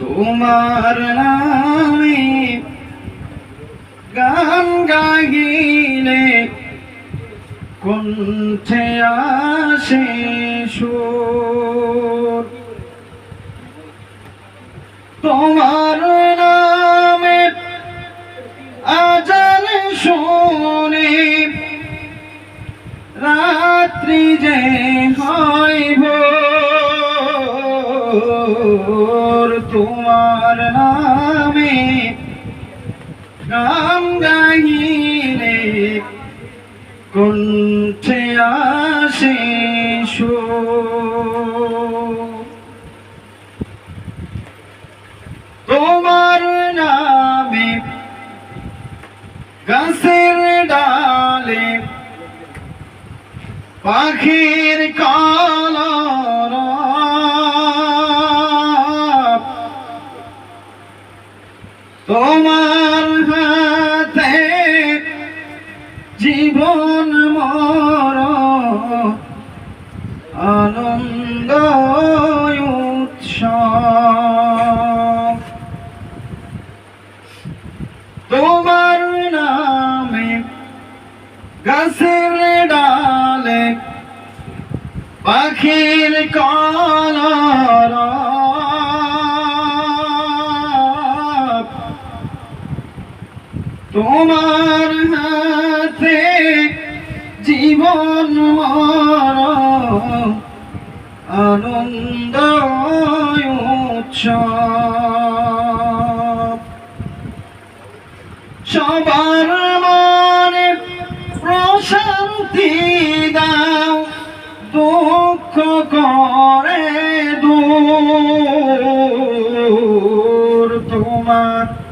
তোমার নামে গান গাইলে কণ্ঠে আসে সুর। তোমার নামে আজান শুনে রাত্রি যে হইব তোমার নামে গান গাইলে কণ্ঠে আসে। তোমার নামে গাছের ডালে পাখির কলর তোমার হাতে জীবন মর আনন্দ তোমার নামে গাছের ডালে পাখির কলর তোমার হাতে জীবন আনন্দ সবার মনে প্রশান্তি দাও দুঃখ করে দূর। তোমার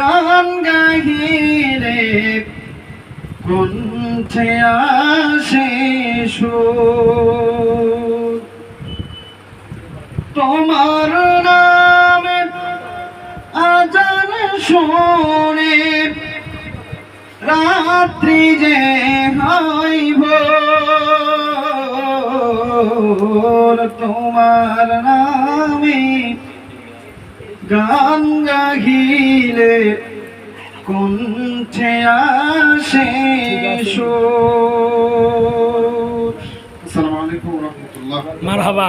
গান গাইলে কণ্ঠে আসে তোমার নামে আজান শুনে, রাত্রি যে হইব তোমার নামে গান গাহিলে কণ্ঠে আসে। আসসালামু আলাইকুম রহমতুল্লাহ। মারহাবা।